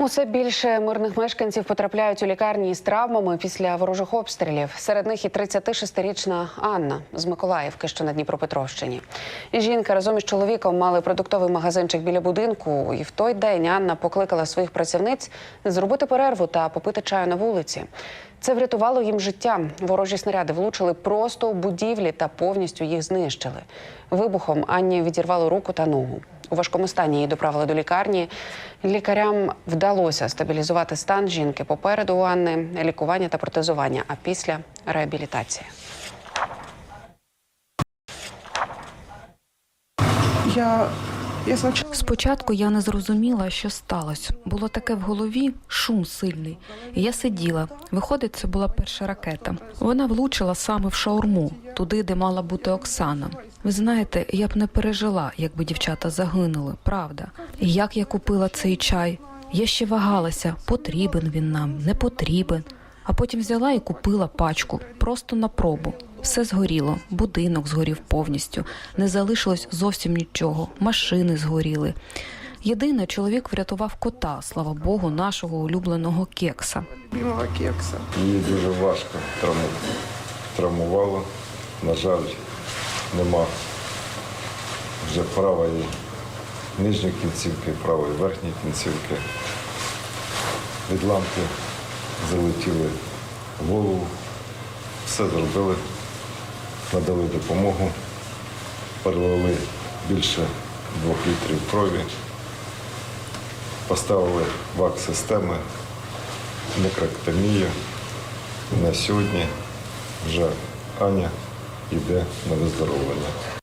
Усе більше мирних мешканців потрапляють у лікарні із травмами після ворожих обстрілів. Серед них і 36-річна Анна з Миколаївки, що на Дніпропетровщині. Жінка разом із чоловіком мали продуктовий магазинчик біля будинку. І в той день Анна покликала своїх працівниць зробити перерву та попити чаю на вулиці. Це врятувало їм життя. Ворожі снаряди влучили просто у будівлі та повністю їх знищили. Вибухом Анні відірвало руку та ногу. У важкому стані її доправили до лікарні. Лікарям вдалося стабілізувати стан жінки. Попереду у Анни лікування та протезування, а після реабілітація. Я. Спочатку я не зрозуміла, що сталося. Було таке в голові, шум сильний. Я сиділа. Виходить, це була перша ракета. Вона влучила саме в шаурму, туди, де мала бути Оксана. Ви знаєте, я б не пережила, якби дівчата загинули, правда. І як я купила цей чай? Я ще вагалася, потрібен він нам, не потрібен. А потім взяла і купила пачку просто на пробу. Все згоріло, будинок згорів повністю, не залишилось зовсім нічого, машини згоріли. Єдине, чоловік врятував кота, слава Богу, нашого улюбленого кекса. любимого кекса. Її дуже важко травму- травмувало. На жаль, нема вже правої нижньої кінцівки, правої верхньої кінцівки. Відламки залетіли голову. Все зробили, надали допомогу, перелили більше двох літрів крові, поставили вак-системи, мікроктомію. На сьогодні вже Аня йде на виздоровлення.